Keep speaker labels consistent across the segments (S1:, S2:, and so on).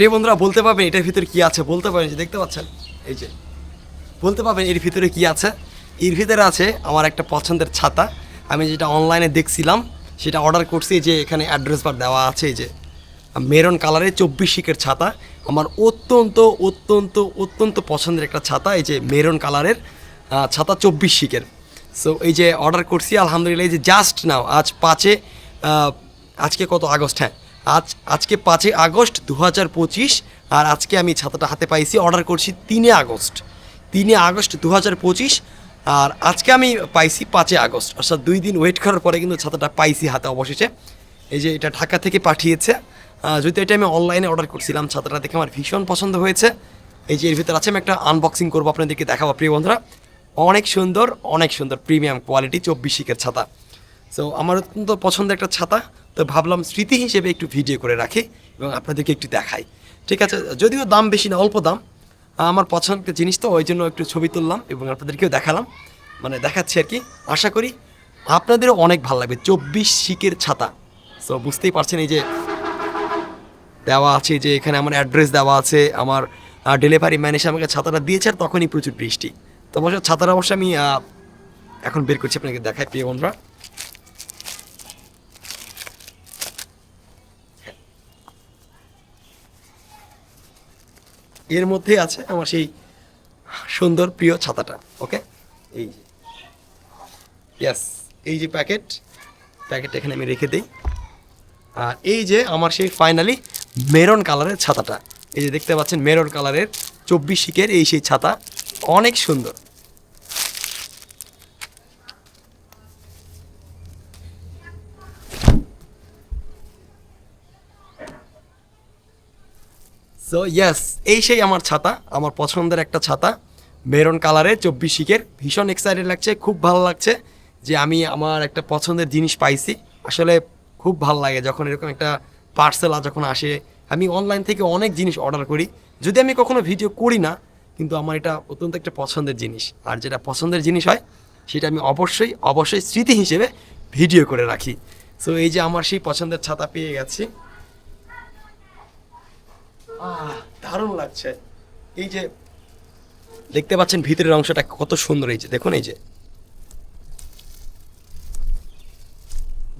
S1: প্রিয় বন্ধুরা, বলতে পারবেন এটার ভিতরে কি আছে? বলতে পারেন যে দেখতে পাচ্ছেন? এই যে। বলতে পারবেন এর ভিতরে কি আছে? এর ভিতরে আছে আমার একটা পছন্দের ছাতা। আমি যেটা অনলাইনে দেখছিলাম, সেটা অর্ডার করছি যে এখানে অ্যাড্রেস বার দেওয়া আছে, এই যে। মেরন কালারের চব্বিশ শিকের ছাতা। আমার অত্যন্ত অত্যন্ত অত্যন্ত পছন্দের একটা ছাতা, এই যে মেরন কালারের ছাতা চব্বিশ শিকের সো এই যে অর্ডার করছি, আলহামদুলিল্লাহ, এই যে জাস্ট নাও আজ পাঁচে আজকে কত? আগস্ট হ্যাঁ। আজ, আজকে পাঁচই আগস্ট দু হাজার পঁচিশ আর আজকে আমি ছাতাটা হাতে পাইছি, অর্ডার করছি তিনে আগস্ট। তিনে আগস্ট দু হাজার পঁচিশ আর আজকে আমি পাইছি পাঁচই আগস্ট। অর্থাৎ দুই দিন ওয়েট করার পরে কিন্তু ছাতাটা পাইছি হাতে অবশেষে। এই যে এটা ঢাকা থেকে পাঠিয়েছে। যদি এটা আমি অনলাইনে অর্ডার করছিলাম, ছাতাটা দেখে আমার ভীষণ পছন্দ হয়েছে। এই যে এর ভিতরে আছে, আমি একটা আনবক্সিং করব আপনাদেরকে দেখাবো, প্রিয় বন্ধুরা। অনেক সুন্দর অনেক সুন্দর প্রিমিয়াম কোয়ালিটি চব্বিশ শিকের ছাতা। সো আমার অত্যন্ত পছন্দের একটা ছাতা। তো ভাবলাম স্মৃতি হিসেবে একটু ভিডিও করে রাখি এবং আপনাদেরকে একটু দেখাই। ঠিক আছে, যদিও দাম বেশি না, অল্প দাম। আমার পছন্দের জিনিস তো, ওই জন্য একটু ছবি তুললাম এবং আপনাদেরকেও দেখালাম। মানে দেখাচ্ছি আর কি। আশা করি আপনাদেরও অনেক ভালো লাগবে। চব্বিশ শিকের ছাতা। সো বুঝতেই পারছেন এই যে দেওয়া আছে যে এখানে আমার অ্যাড্রেস দেওয়া আছে, আমার ডেলিভারি ম্যান এসে আমাকে ছাতাটা দিয়েছে আর তখনই প্রচুর বৃষ্টি। তো অবশ্য ছাতাটা অবশ্য আমি এখন বের করছি আপনাকে দেখাই, প্রিয় বন্ধুরা। এর মধ্যে আছে আমার সেই সুন্দর, প্রিয় ছাতাটা, ওকে? এই যে। ইয়াস এই যে প্যাকেট প্যাকেট এখানে আমি রেখে দিই। আর এই যে আমার সেই ফাইনালি মেরন কালারের ছাতাটা, এই যে দেখতে পাচ্ছেন মেরন কালারের চব্বিশ শিকের এই সেই ছাতা, অনেক সুন্দর। সো ইয়েস এই সেই আমার ছাতা, আমার পছন্দের একটা ছাতা, মেরন কালারের চব্বিশ শিকের ভীষণ এক্সাইটেড লাগছে, খুব ভালো লাগছে যে আমি আমার একটা পছন্দের জিনিস পাইছি। আসলে খুব ভালো লাগে যখন এরকম একটা পার্সেল যখন আসে। আমি অনলাইন থেকে অনেক জিনিস অর্ডার করি। যদি আমি কখনো ভিডিও করি না, কিন্তু আমার এটা অত্যন্ত একটা পছন্দের জিনিস। আর যেটা পছন্দের জিনিস হয়, সেটা আমি অবশ্যই অবশ্যই স্মৃতি হিসেবে ভিডিও করে রাখি। সো এই যে আমার সেই পছন্দের ছাতা পেয়ে গেছি। দারুণ লাগছে। এই যে, দেখতে পাচ্ছেন ভিতরের অংশটা কত সুন্দর এই যে, দেখুন এই যে।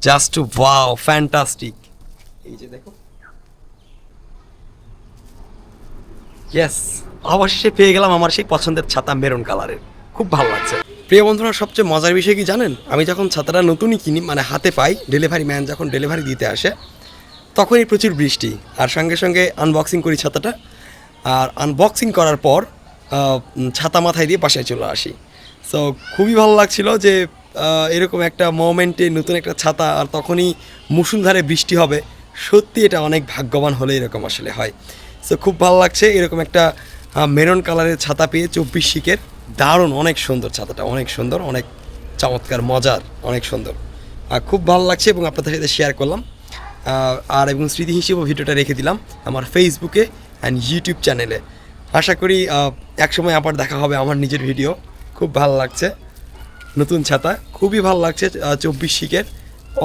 S1: Just wow, fantastic. এই যে দেখো ইয়েস অবশেষে পেয়ে গেলাম আমার সেই পছন্দের ছাতা মেরুন কালারের। খুব ভালো লাগছে। প্রিয় বন্ধুরা, সবচেয়ে মজার বিষয় কি জানেন? আমি যখন ছাতাটা নতুনই কিনি মানে হাতে পাই ডেলিভারি ম্যান যখন ডেলিভারি দিতে আসে তখনই প্রচুর বৃষ্টি। আর সঙ্গে সঙ্গে আনবক্সিং করি ছাতাটা। আর আনবক্সিং করার পর ছাতা মাথায় দিয়ে বাসায় চলে আসি। সো খুবই ভালো লাগছিল যে এরকম একটা মোমেন্টে নতুন একটা ছাতা আর তখনই মুসুলধারে বৃষ্টি হবে। সত্যি এটা অনেক ভাগ্যবান হলে এরকম আসলে হয়। সো খুব ভালো লাগছে এরকম একটা মেরন কালারের ছাতা পেয়ে চব্বিশ শিকের দারুণ, অনেক সুন্দর ছাতাটা, অনেক সুন্দর, অনেক চমৎকার, মজার, অনেক সুন্দর। আর খুব ভালো লাগছে এবং আপনাদের সাথে শেয়ার করলাম। আর এবং স্মৃতি হিসেবেও ভিডিওটা রেখে দিলাম আমার ফেসবুকে অ্যান্ড ইউটিউব চ্যানেলে আশা করি একসময় আবার দেখা হবে আমার নিজের ভিডিও খুব ভালো লাগছে। নতুন ছাতা। খুবই ভালো লাগছে চব্বিশ শিকের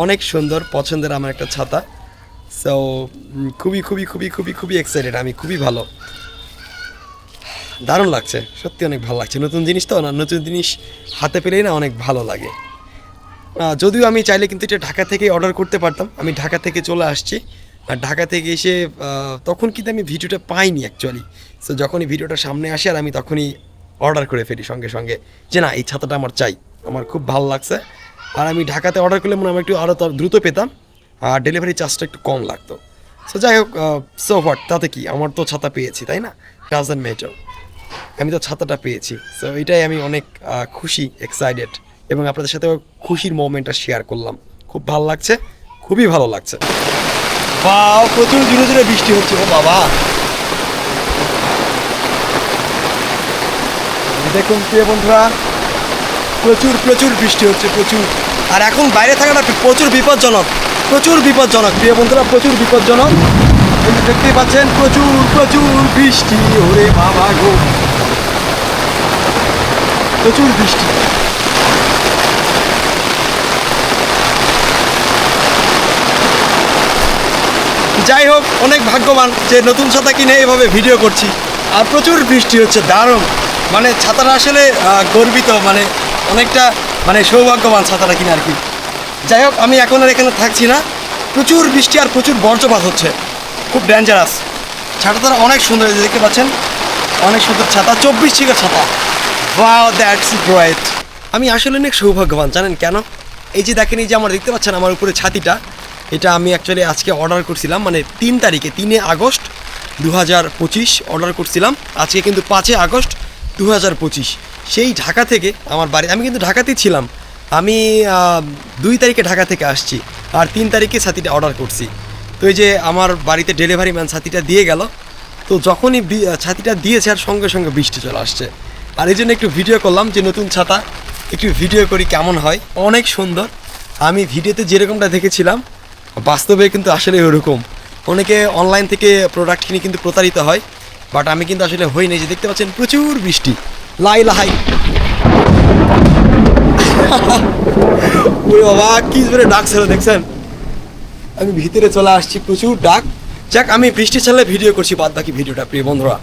S1: অনেক সুন্দর, পছন্দের আমার একটা ছাতা। সো খুবই খুবই খুবই খুবই খুবই এক্সাইটেড আমি খুবই ভালো। দারুণ লাগছে, সত্যি অনেক ভালো লাগছে। নতুন জিনিস তো না, নতুন জিনিস হাতে পেলেই না অনেক ভালো লাগে। যদিও আমি চাইলে কিন্তু এটা ঢাকা থেকে অর্ডার করতে পারতাম। আমি ঢাকা থেকে চলে আসছি। আর ঢাকা থেকে এসে তখন কিন্তু আমি ভিডিওটা পাইনি অ্যাকচুয়ালি সো যখনই ভিডিওটা সামনে আসে আর আমি তখনই অর্ডার করে ফেলি সঙ্গে সঙ্গে যে না, এই ছাতাটা আমার চাই। আমার খুব ভালো লাগছে। আর আমি ঢাকাতে অর্ডার করলে মনে হয় একটু আরও দ্রুত পেতাম। আর ডেলিভারি চার্জটা একটু কম লাগতো। সো যাই হোক সো হোয়াট তাতে কি? আমার তো ছাতা পেয়েছি, তাই না? ডাজেন্ট ম্যাটার আমি তো ছাতাটা পেয়েছি। সো এটাই আমি অনেক খুশি এক্সাইটেড এবং আপনাদের সাথে খুশির মোমেন্টটা শেয়ার করলাম। খুব ভালো লাগছে, খুবই ভালো লাগছে। বাও প্রচুর জোরে জোরে বৃষ্টি হচ্ছে ও বাবা। দেখুন প্রিয় বন্ধুরা, প্রচুর প্রচুর বৃষ্টি হচ্ছে, প্রচুর। আর এখন বাইরে থাকাটা প্রচুর বিপজ্জনক প্রচুর বিপজ্জনক। প্রিয় বন্ধুরা, প্রচুর বিপজ্জনক। দেখতেই পাচ্ছেন, প্রচুর প্রচুর বৃষ্টি, ওরে বাবা গো। প্রচুর বৃষ্টি। যাই হোক, অনেক ভাগ্যবান যে নতুন ছাতা কিনে এভাবে ভিডিও করছি। আর প্রচুর বৃষ্টি হচ্ছে, দারুণ। মানে ছাতাটা আসলে গর্বিত মানে অনেকটা মানে সৌভাগ্যবান ছাতাটা কিনে আর কি। যাই হোক, আমি এখন আর এখানে থাকছি না। প্রচুর বৃষ্টি আর প্রচুর বজ্রপাত হচ্ছে। খুব ডেঞ্জারাস ছাতাটা অনেক সুন্দর দেখতে পাচ্ছেন, অনেক সুন্দর ছাতা, চব্বিশ শিখের ছাতা। ওয়াও দ্যাটস গ্রেট আমি আসলে অনেক সৌভাগ্যবান, জানেন কেন? এই যে দেখেন, এই যে আমার দেখতে পাচ্ছেন আমার উপরে ছাতিটা এটা আমি অ্যাকচুয়ালি আজকে অর্ডার করছিলাম মানে তিন তারিখে, তিনে আগস্ট দু হাজার পঁচিশ অর্ডার করছিলাম, আজকে কিন্তু পাঁচই আগস্ট দু হাজার পঁচিশ। সেই ঢাকা থেকে আমার বাড়ি, আমি কিন্তু ঢাকাতেই ছিলাম। আমি দুই তারিখে ঢাকা থেকে আসছি আর তিন তারিখে ছাতিটা অর্ডার করছি। তো এই যে আমার বাড়িতে ডেলিভারি ম্যান ছাতিটা দিয়ে গেল, তো যখনই ছাতিটা দিয়েছে আর সঙ্গে সঙ্গে বৃষ্টি চলে আসছে। আর এই জন্য একটু ভিডিও করলাম যে নতুন ছাতা, একটু ভিডিও করি কেমন হয়। অনেক সুন্দর। আমি ভিডিওতে যেরকমটা দেখেছিলাম বাস্তবে কিন্তু আসলে ওরকম। অনেকে অনলাইন থেকে প্রোডাক্ট কিনে কিন্তু প্রতারিত হয় বাট আমি কিন্তু আসলে হই নাই যে দেখতে পাচ্ছেন প্রচুর বৃষ্টি। লাই লাহাই। ওরে বাবা, কি জোরে ডাক ছিল দেখছেন? আমি ভিতরে চলে আসছি, প্রচুর ডাক। যাক, আমি বৃষ্টি ছাড়লে ভিডিও করছি, বাদ বাকি ভিডিওটা, প্রিয় বন্ধুরা।